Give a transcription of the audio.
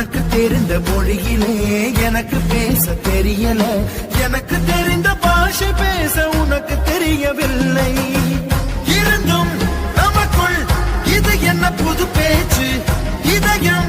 உனக்கு தெரிந்த மொழியிலே எனக்கு பேச தெரியல. எனக்கு தெரிந்த பாஷை பேச உனக்கு தெரியவில்லை. இருந்தும் நமக்குள் இது என்ன புது பேச்சு? இதயம்